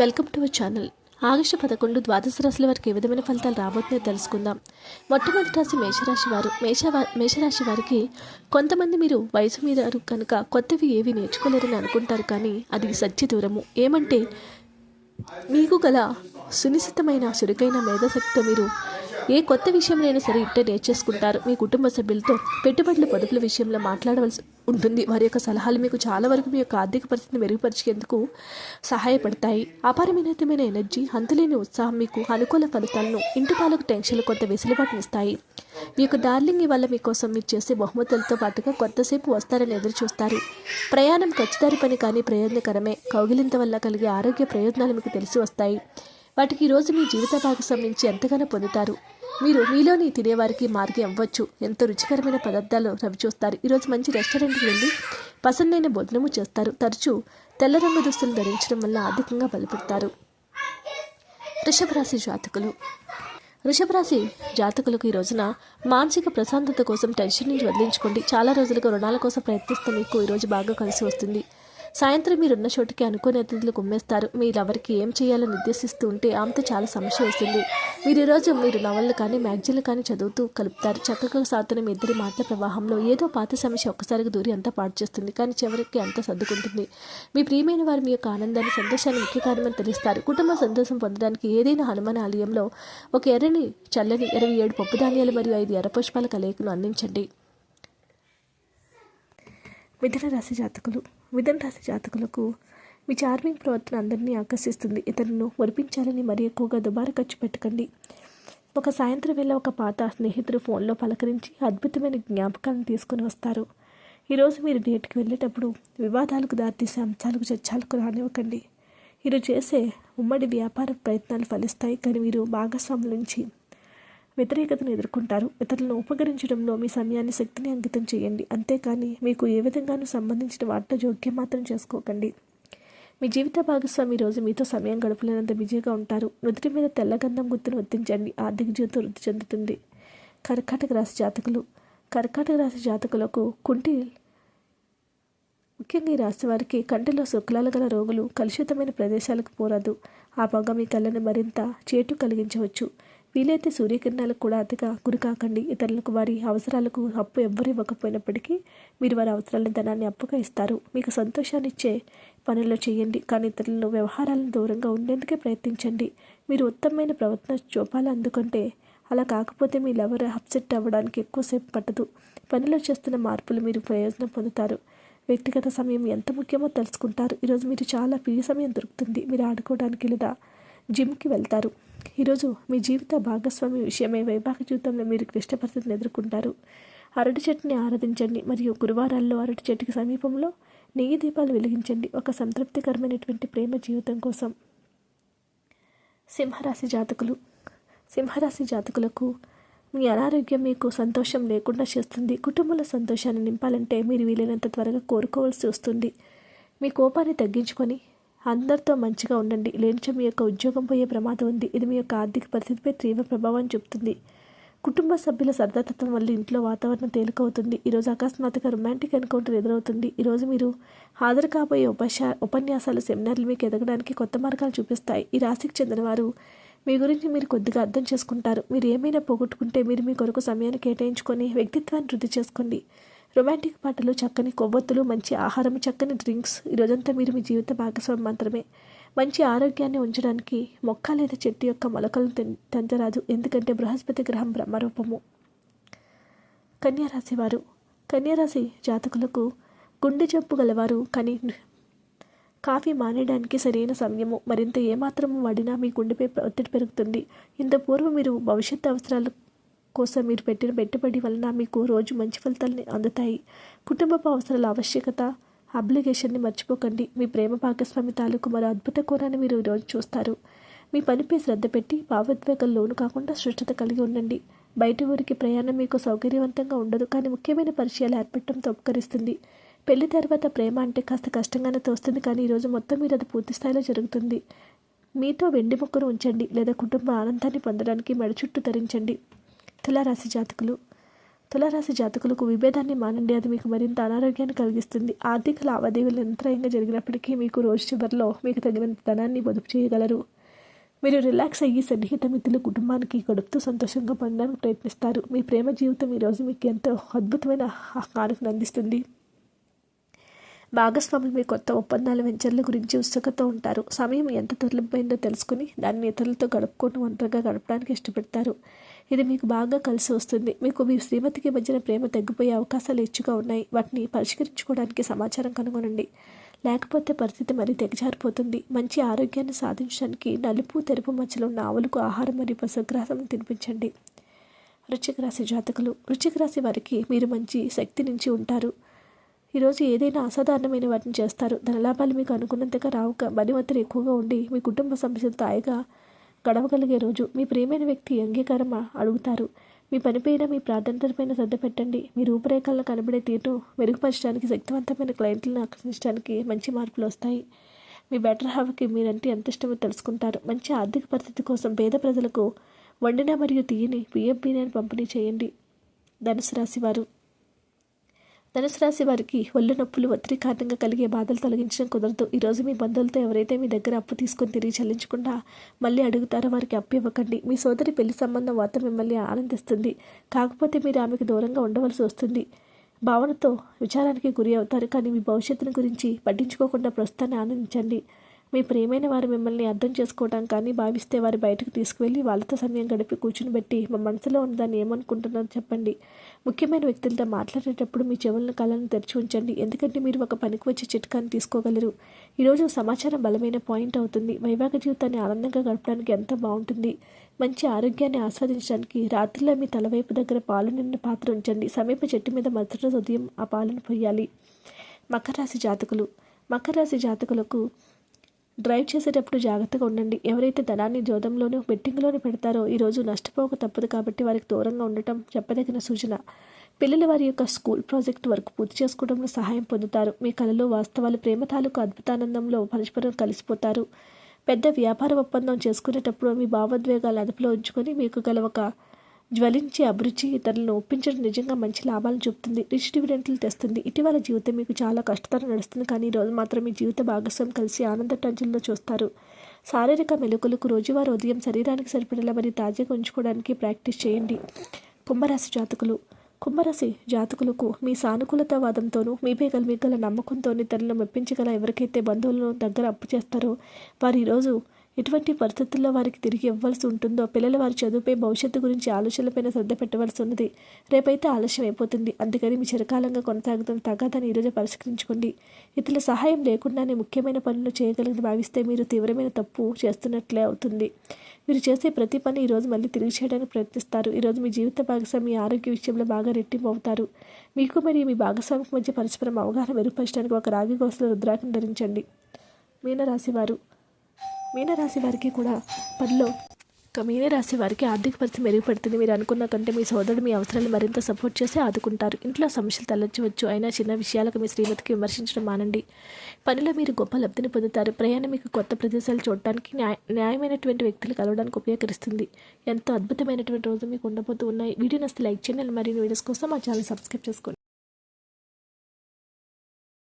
Welcome to our channel. August పదకొండు ద్వాదశ రాశుల వారికి ఏ విధమైన ఫలితాలు రాబోతున్నాయో తెలుసుకుందాం. మొట్టమొదటి రాశి మేషరాశి వారు. మేష మేషరాశి వారికి కొంతమంది మీరు వయసు మీద కనుక కొత్తవి ఏవి నేర్చుకోలేరని అనుకుంటారు కానీ అది సత్య దూరము. ఏమంటే మీకు గల సునిశ్చితమైన చురుకైన మేధాశక్తితో మీరు ఏ కొత్త విషయంలోనైనా సరే ఇట్టే నేర్చేసుకుంటారు. మీ కుటుంబ సభ్యులతో పెట్టుబడుల పొదుపుల విషయంలో మాట్లాడవలసి ఉంటుంది. వారి యొక్క సలహాలు మీకు చాలా వరకు మీ యొక్క ఆర్థిక పరిస్థితిని మెరుగుపరిచేందుకు సహాయపడతాయి. అపారమితమైన ఎనర్జీ అంతులేని ఉత్సాహం మీకు అనుకూల ఫలితాలను ఇంటి పాలకు టెన్షన్లు కొంత వెసులుబాటునిస్తాయి మీ యొక్క డార్లింగ్ ఇవాళ మీకోసం మీరు చేసే బహుమతులతో పాటుగా కొంతసేపు వస్తారని ఎదురు చూస్తారు. ప్రయాణం ఖచ్చితారి పని కానీ ప్రయోజనకరమే. కౌగిలింత వల్ల కలిగే ఆరోగ్య ప్రయోజనాలు మీకు తెలిసి వస్తాయి. వాటికి ఈరోజు మీ జీవిత భాగస్వామి నుంచి ఎంతగానో పొందుతారు. మీరు మీలోని తినేవారికి మార్గం ఇవ్వచ్చు ఎంతో రుచికరమైన పదార్థాలు రవి చూస్తారు. ఈరోజు మంచి రెస్టారెంట్కి వెళ్ళి పసందైన భోజనము చేస్తారు. తరచూ తెల్ల రంగు దుస్తులు ధరించడం వల్ల అధికంగా బలపడతారు. వృషభరాశి జాతకులు. వృషభ రాశి జాతకులకు ఈ రోజున మానసిక ప్రశాంతత కోసం టెన్షన్ నుంచి వదిలించుకోండి. చాలా రోజులుగా రుణాల కోసం ప్రయత్నిస్తే మీకు ఈరోజు బాగా కలిసి వస్తుంది. సాయంత్రం మీరున్న చోటుకి అనుకోని అతిథులు కుమ్మేస్తారు. మీరు ఎవరికి ఏం చేయాలని నిర్దేశిస్తూ ఉంటే ఆమెతో చాలా సమస్య వస్తుంది. మీరు ఈరోజు మీరు నవళ్ళు కానీ మ్యాగజైన్లు కానీ చదువుతూ కలుపుతారు. చక్కగా సాగుతున్న మీ ఇద్దరి మాటల ప్రవాహంలో ఏదో పాత సమస్య ఒక్కసారిగా దూరి అంతా పాటు చేస్తుంది. కానీ చివరికి అంతా సర్దుకుంటుంది. మీ ప్రియమైన వారు మీ యొక్క ఆనందాన్ని సంతోషాన్ని ముఖ్య కారణమని తెలుస్తారు. కుటుంబ సంతోషం పొందడానికి ఏదైనా హనుమాన్ ఆలయంలో ఒక ఎర్రని చల్లని ఇరవై ఏడు పప్పు ధాన్యాలు మరియు ఐదు ఎర్ర పుష్పాల కలయికను అందించండి. మిథున రాశి జాతకులు. మిథున రాశి జాతకులకు మీ చార్మింగ్ ప్రవర్తన అందరినీ ఆకర్షిస్తుంది. ఇతరులను ఒరిపించాలని మరీ ఎక్కువగా దుబారా ఖర్చు పెట్టకండి. ఒక సాయంత్రం వేళ ఒక పాత స్నేహితుడు ఫోన్లో పలకరించి అద్భుతమైన జ్ఞాపకాలను తీసుకుని వస్తారు. ఈరోజు మీరు డేట్కి వెళ్ళేటప్పుడు వివాదాలకు దారితీసే అంశాలకు చర్చలకు రానివ్వకండి. మీరు చేసే ఉమ్మడి వ్యాపార ప్రయత్నాలు ఫలిస్తాయి. కానీ మీరు భాగస్వాముల నుంచి వ్యతిరేకతను ఎదుర్కొంటారు. ఇతరులను ఉపకరించడంలో మీ సమయాన్ని శక్తిని అంకితం చేయండి. అంతేకాని మీకు ఏ విధంగానూ సంబంధించిన వాటితో జోక్యం మాత్రం చేసుకోకండి. మీ జీవిత భాగస్వామి రోజు మీతో సమయం గడపలేనంత బిజీగా ఉంటారు. నుదుటి మీద తెల్లగంధం గుర్తును వర్తించండి ఆర్థిక జీవితం వృద్ధి చెందుతుంది. కర్కాటక రాశి జాతకులు. కర్కాటక రాశి జాతకులకు కుంటి ముఖ్యంగా ఈ రాశి వారికి కంటిలో శుక్లాలు గల రోగులు కలుషితమైన ప్రదేశాలకు పోరాదు. ఆ పొగ మీ కళ్ళను మరింత చేటు కలిగించవచ్చు. వీలైతే సూర్యకిరణాలకు కూడా అతిగా గురికాకండి ఇతరులకు వారి అవసరాలకు అప్పు ఎవ్వరు ఇవ్వకపోయినప్పటికీ మీరు వారి అవసరాలను ధనాన్ని అప్పుగా ఇస్తారు. మీకు సంతోషాన్ని ఇచ్చే పనుల్లో చేయండి. కానీ ఇతరులను వ్యవహారాలను దూరంగా ఉండేందుకే ప్రయత్నించండి. మీరు ఉత్తమమైన ప్రవర్తన చూపాలి అందుకుంటే అలా కాకపోతే మీ లవర్ అప్సెట్ అవ్వడానికి ఎక్కువసేపు పట్టదు. పనిలో చేస్తున్న మార్పులు మీరు ప్రయోజనం పొందుతారు. వ్యక్తిగత సమయం ఎంత ముఖ్యమో తెలుసుకుంటారు. ఈరోజు మీరు చాలా ఫ్రీ సమయం దొరుకుతుంది. మీరు ఆడుకోవడానికి లేదా జిమ్కి వెళ్తారు. ఈరోజు మీ జీవిత భాగస్వామి విషయమై వైవాహిక జీవితంలో మీరు క్లిష్ట పరిస్థితిని ఎదుర్కొంటారు. అరటి చెట్టుని ఆరాధించండి మరియు గురువారాల్లో అరటి చెట్టుకి సమీపంలో నెయ్యి దీపాలు వెలిగించండి. ఒక సంతృప్తికరమైనటువంటి ప్రేమ జీవితం కోసం. సింహరాశి జాతకులు. సింహరాశి జాతకులకు మీ అనారోగ్యం మీకు సంతోషం లేకుండా చేస్తుంది. కుటుంబంలో సంతోషాన్ని నింపాలంటే మీరు వీలైనంత త్వరగా కోరుకోవాల్సి వస్తుంది. మీ కోపాన్ని తగ్గించుకొని అందరితో మంచిగా ఉండండి. లేనిచో మీ యొక్క ఉద్యోగం పోయే ప్రమాదం ఉంది. ఇది మీ యొక్క ఆర్థిక పరిస్థితిపై తీవ్ర ప్రభావం చూపుతుంది కుటుంబ సభ్యుల సరదాతత్వం వల్ల ఇంట్లో వాతావరణం తేలికవుతుంది. ఈరోజు అకస్మాత్తుగా రొమాంటిక్ ఎన్కౌంటర్ ఎదురవుతుంది. ఈరోజు మీరు హాజరు కాబోయే ఉపశా ఉపన్యాసాలు సెమినార్లు మీకు ఎదగడానికి కొత్త మార్గాలు చూపిస్తాయి. ఈ రాశికి చెందినవారు మీ గురించి మీరు కొద్దిగా అర్థం చేసుకుంటారు. మీరు ఏమైనా పోగొట్టుకుంటే మీరు మీ కొరకు సమయాన్ని కేటాయించుకొని వ్యక్తిత్వాన్ని వృద్ధి చేసుకోండి. రొమాంటిక్ పాటలు చక్కని కొవ్వొత్తులు మంచి ఆహారం చక్కని డ్రింక్స్. ఈరోజంతా మీరు మీ జీవిత భాగస్వామి మాత్రమే. మంచి ఆరోగ్యాన్ని ఉంచడానికి మొక్క లేదా చెట్టు యొక్క మొలకలను తెంచరాదు. ఎందుకంటే బృహస్పతి గ్రహం బ్రహ్మరూపము. కన్యారాశి వారు కన్యారాశి జాతకులకు గుండె జబ్బు గలవారు కానీ కాఫీ మానేయడానికి సరైన సమయము. మరింత ఏమాత్రము వాడినా మీ గుండెపై ఒత్తిడి పెరుగుతుంది. ఇంత పూర్వం మీరు భవిష్యత్తు అవసరాలు కోసం మీరు పెట్టిన పెట్టుబడి వలన మీకు రోజు మంచి ఫలితాలు అందుతాయి. కుటుంబపు అవసరాల ఆవశ్యకత అబ్లిగేషన్ని మర్చిపోకండి. మీ ప్రేమ భాగస్వామి తాలూకు మరో అద్భుత కోరాన్ని మీరు ఈరోజు చూస్తారు. మీ పనిపై శ్రద్ధ పెట్టి భావోద్వేగం లోను కాకుండా సృష్టత కలిగి ఉండండి. బయట ఊరికి ప్రయాణం మీకు సౌకర్యవంతంగా ఉండదు కానీ ముఖ్యమైన పరిచయాలు ఏర్పడటంతో ఉపకరిస్తుంది. పెళ్ళి తర్వాత ప్రేమ అంటే కాస్త కష్టంగానే తోస్తుంది కానీ ఈరోజు మొత్తం మీరు అది పూర్తి స్థాయిలో జరుగుతుంది. మీతో వెండి మొక్కను ఉంచండి లేదా కుటుంబ ఆనందాన్ని పొందడానికి మెడ చుట్టూ ధరించండి తులారాశి జాతకులు. తులారాశి జాతకులకు విభేదాన్ని మానండి. అది మీకు మరింత అనారోగ్యాన్ని కలిగిస్తుంది. ఆర్థిక లావాదేవీలు నిరంతరంగా జరిగినప్పటికీ మీకు రోజు చివరిలో మీకు తగినంత ధనాన్ని పొదుపు చేయగలరు. మీరు రిలాక్స్ అయ్యి సన్నిహిత మిత్రులు కుటుంబానికి గడుపుతూ సంతోషంగా పొందడానికి ప్రయత్నిస్తారు. మీ ప్రేమ జీవితం ఈరోజు మీకు ఎంతో అద్భుతమైన కానుకను అందిస్తుంది. భాగస్వాములు మీ కొత్త ఒప్పందాల వెంచర్ల గురించి ఉత్సుకతో ఉంటారు. సమయం ఎంత దుర్లభమైందో తెలుసుకుని దాన్ని ఇతరులతో గడుపుకుంటూ ఒంటరిగా గడపడానికి ఇష్టపడతారు. ఇది మీకు బాగా కలిసి వస్తుంది. మీకు మీ శ్రీమతికి మధ్యన ప్రేమ తగ్గిపోయే అవకాశాలు ఎక్కువగా ఉన్నాయి. వాటిని పరిష్కరించుకోవడానికి సమాచారం కనుగొనండి. లేకపోతే పరిస్థితి మరీ తెగజారిపోతుంది. మంచి ఆరోగ్యాన్ని సాధించడానికి నలుపు తెరుపు మధ్యలో ఉన్న ఆవులకు ఆహారం మరియు పశుగ్రాసం తినిపించండి. వృశ్చిక రాశి జాతకులు. వృశ్చిక రాశి వారికి మీరు మంచి శక్తి నుంచి ఉంటారు. ఈరోజు ఏదైనా అసాధారణమైన వాటిని చేస్తారు. ధనలాభాలు మీకు అనుకున్నంతగా రావుక పని ఒత్తిడి ఎక్కువగా ఉండి మీ కుటుంబ సమస్యలతో హాయిగా గడవగలిగే రోజు మీ ప్రియమైన వ్యక్తి అంగీకారం అడుగుతారు. మీ పనిపైన మీ ప్రాధాన్యతపైన శ్రద్ధ పెట్టండి. మీ రూపురేఖలను కనబడే తీరును మెరుగుపరచడానికి శక్తివంతమైన క్లయింట్లను ఆకర్షించడానికి మంచి మార్పులు వస్తాయి. మీ బెటర్ హాఫ్కి మీరంటే ఎంత ఇష్టమో తెలుసుకుంటారు. మంచి ఆర్థిక పరిస్థితి కోసం పేద ప్రజలకు వండిన మరియు తీయని పిఎఫ్ బిర్యానీ పంపిణీ చేయండి. ధనుసు రాశి వారు. ధనుసు రాశి వారికి ఒళ్ళు నొప్పులు ఒత్తిడి కారణంగా కలిగే బాధలు తొలగించడం కుదరదు. ఈరోజు మీ బంధువులతో ఎవరైతే మీ దగ్గర అప్పు తీసుకొని తిరిగి చెల్లించకుండా మళ్ళీ అడుగుతారో వారికి అప్పు ఇవ్వకండి మీ సోదరి పెళ్ళి సంబంధం వార్త మిమ్మల్ని ఆనందిస్తుంది. కాకపోతే మీరు ఆమెకు దూరంగా ఉండవలసి వస్తుంది. భావనతో విచారానికి గురి అవుతారు. కానీ మీ భవిష్యత్తును గురించి పట్టించుకోకుండా ప్రస్తుతాన్ని ఆనందించండి. మీ ప్రియమైన వారు మిమ్మల్ని అర్థం చేసుకోవడం కానీ భావిస్తే వారి బయటకు తీసుకువెళ్ళి వాళ్ళతో సమయం గడిపి కూర్చుని పెట్టి మా మనసులో ఉన్నదాన్ని ఏమనుకుంటున్నారో చెప్పండి. ముఖ్యమైన వ్యక్తులతో మాట్లాడేటప్పుడు మీ చెవులను కళ్ళను తెరిచి ఉంచండి. ఎందుకంటే మీరు ఒక పనికి వచ్చే చిట్కాని తీసుకోగలరు. ఈరోజు సమాచారం బలమైన పాయింట్ అవుతుంది. వైవాహిక జీవితాన్ని ఆనందంగా గడపడానికి ఎంత బాగుంటుంది? మంచి ఆరోగ్యాన్ని ఆస్వాదించడానికి రాత్రిలో మీ తలవైపు దగ్గర పాలు నిన్న పాత్ర ఉంచండి. సమీప చెట్టు మీద మరుసటి రోజు ఉదయం ఆ పాలను పోయాలి మకర రాశి జాతకులు. మకర రాశి జాతకులకు డ్రైవ్ చేసేటప్పుడు జాగ్రత్తగా ఉండండి. ఎవరైతే ధనాన్ని జోదంలోనూ బెట్టింగ్లోనూ పెడతారో ఈరోజు నష్టపోక తప్పదు కాబట్టి వారికి దూరంగా ఉండటం చెప్పదగిన సూచన. పిల్లలు వారి యొక్క స్కూల్ ప్రాజెక్ట్ వర్క్ పూర్తి చేసుకోవడంలో సహాయం పొందుతారు. మీ కళలో వాస్తవాలు ప్రేమ తాలూకు అద్భుతానందంలో పరస్పరం కలిసిపోతారు. పెద్ద వ్యాపార ఒప్పందం చేసుకునేటప్పుడు మీ భావోద్వేగాలు అదుపులో ఉంచుకొని మీకు గల ఒక జ్వలించే అభిరుచి ఇతరులను ఒప్పించడం నిజంగా మంచి లాభాలను చూపుతుంది. రిచ్ డివిడెంట్లు తెస్తుంది. ఇటీవల జీవితం మీకు చాలా కష్టతరం నడుస్తుంది. కానీ ఈరోజు మాత్రం మీ జీవిత భాగస్వామి కలిసి ఆనంద టంచుల్లో చూస్తారు. శారీరక మెలకులకు రోజువారీ ఉదయం శరీరానికి సరిపడేలా మరియు తాజాగా ఉంచుకోవడానికి ప్రాక్టీస్ చేయండి. కుంభరాశి జాతకులు. కుంభరాశి జాతకులకు మీ సానుకూలతావాదంతోనూ మీపై గల మీ గల నమ్మకంతోనూ ఇతరులను మెప్పించగల ఎవరికైతే బంధువులను దగ్గర అప్పు చేస్తారో వారు ఈరోజు ఎటువంటి పరిస్థితుల్లో వారికి తిరిగి ఇవ్వాల్సి ఉంటుందో పిల్లలు వారి చదువుపై భవిష్యత్తు గురించి ఆలోచనలపైన శ్రద్ధ పెట్టవలసి ఉన్నది రేపైతే ఆలస్యం అయిపోతుంది. అందుకని మీ చిరకాలంగా కొనసాగుతున్న తగాదాన్ని ఈరోజు పరిష్కరించుకోండి. ఇతరుల సహాయం లేకుండానే ముఖ్యమైన పనులు చేయగలిగి భావిస్తే మీరు తీవ్రమైన తప్పు చేస్తున్నట్లే అవుతుంది. మీరు చేసే ప్రతి పని ఈరోజు మళ్ళీ తిరిగి చేయడానికి ప్రయత్నిస్తారు. ఈరోజు మీ జీవిత భాగస్వామి ఆరోగ్య విషయంలో బాగా రెట్టింపు అవుతారు మీకు మరియు మీ భాగస్వామికి మధ్య పరస్పరం అవగాహన మెరుగుపరచడానికి ఒక రాగి గోసల రుద్రాకం ధరించండి. మీనరాశివారు మీనరాశి వారికి కూడా పనిలో. ఇక మీనరాశి వారికి ఆర్థిక పరిస్థితి మెరుగుపడుతుంది. మీరు అనుకున్న కంటే మీ సోదరుడు మీ అవసరాలు మరింత సపోర్ట్ చేసి ఆదుకుంటారు. ఇంట్లో సమస్యలు తలెచ్చవచ్చు అయినా చిన్న విషయాలకు మీ శ్రీమతికి విమర్శించడం మానండి. పనిలో మీరు గొప్ప లబ్ధిని పొందుతారు. ప్రయాణం మీకు కొత్త ప్రదేశాలు చూడటానికి న్యాయ న్యాయమైనటువంటి వ్యక్తులు కలవడానికి ఉపయోగకరిస్తుంది. ఎంతో అద్భుతమైనటువంటి రోజు మీకు ఉండబోతూ ఉన్నాయి. వీడియో నస్తే లైక్ చేయండి. మరిన్ని వీడియోస్ కోసం మా ఛానల్ సబ్స్క్రైబ్ చేసుకోండి.